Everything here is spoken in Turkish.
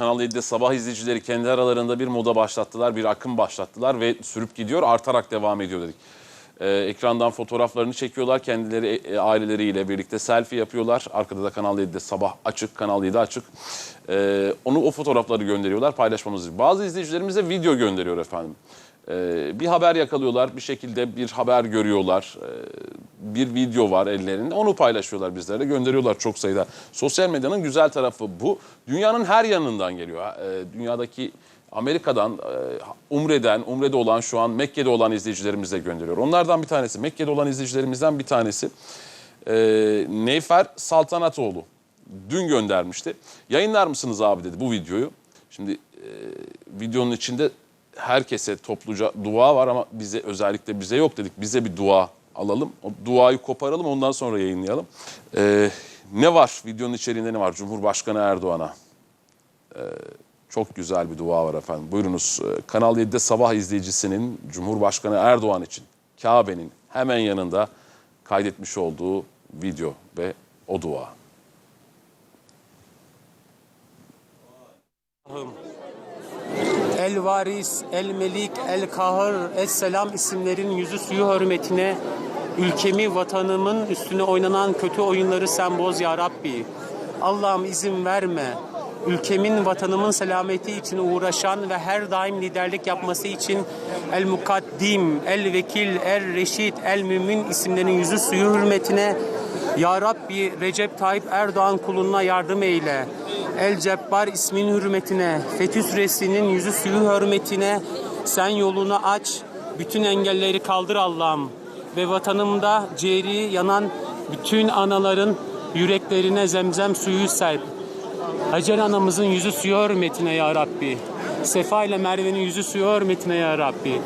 Kanal 7'de sabah izleyicileri kendi aralarında bir moda başlattılar, bir akım başlattılar ve sürüp gidiyor, artarak devam ediyor dedik. Ee, ekrandan fotoğraflarını çekiyorlar, kendileri e, aileleriyle birlikte selfie yapıyorlar. Arkada da Kanal 7'de sabah açık, Kanal 7 açık. Ee, onu o fotoğrafları gönderiyorlar, paylaşmamız için. Bazı izleyicilerimiz de video gönderiyor efendim. Ee, bir haber yakalıyorlar, bir şekilde bir haber görüyorlar. Ee, bir video var ellerinde, onu paylaşıyorlar bizlere, gönderiyorlar çok sayıda. Sosyal medyanın güzel tarafı bu. Dünyanın her yanından geliyor. Ee, dünyadaki Amerika'dan, e, Umre'den, Umre'de olan şu an Mekke'de olan izleyicilerimiz de gönderiyor. Onlardan bir tanesi, Mekke'de olan izleyicilerimizden bir tanesi e, Neyfer Saltanatoğlu. Dün göndermişti. Yayınlar mısınız abi dedi bu videoyu. Şimdi e, videonun içinde herkese topluca dua var ama bize özellikle bize yok dedik. Bize bir dua alalım. O duayı koparalım ondan sonra yayınlayalım. E, ne var videonun içeriğinde ne var? Cumhurbaşkanı Erdoğan'a. Çok güzel bir dua var efendim. Buyurunuz. Ee, Kanal 7'de sabah izleyicisinin Cumhurbaşkanı Erdoğan için Kabe'nin hemen yanında kaydetmiş olduğu video ve o dua. El Varis, El Melik, El Kahır, Es Selam isimlerin yüzü suyu hürmetine ülkemi, vatanımın üstüne oynanan kötü oyunları sen boz ya Rabbi. Allah'ım izin verme. Ülkemin, vatanımın selameti için uğraşan ve her daim liderlik yapması için El Mukaddim, El Vekil, El Reşit, El Mümin isimlerinin yüzü suyu hürmetine ya Rabbi Recep Tayyip Erdoğan kuluna yardım eyle. El Cebbar ismin hürmetine, Fetih Suresi'nin yüzü suyu hürmetine sen yolunu aç, bütün engelleri kaldır Allah'ım. Ve vatanımda ciğeri yanan bütün anaların yüreklerine zemzem suyu serp. Hacer anamızın yüzü suyu hürmetine ya Rabbi. Sefa ile Merve'nin yüzü suyu hürmetine ya Rabbi.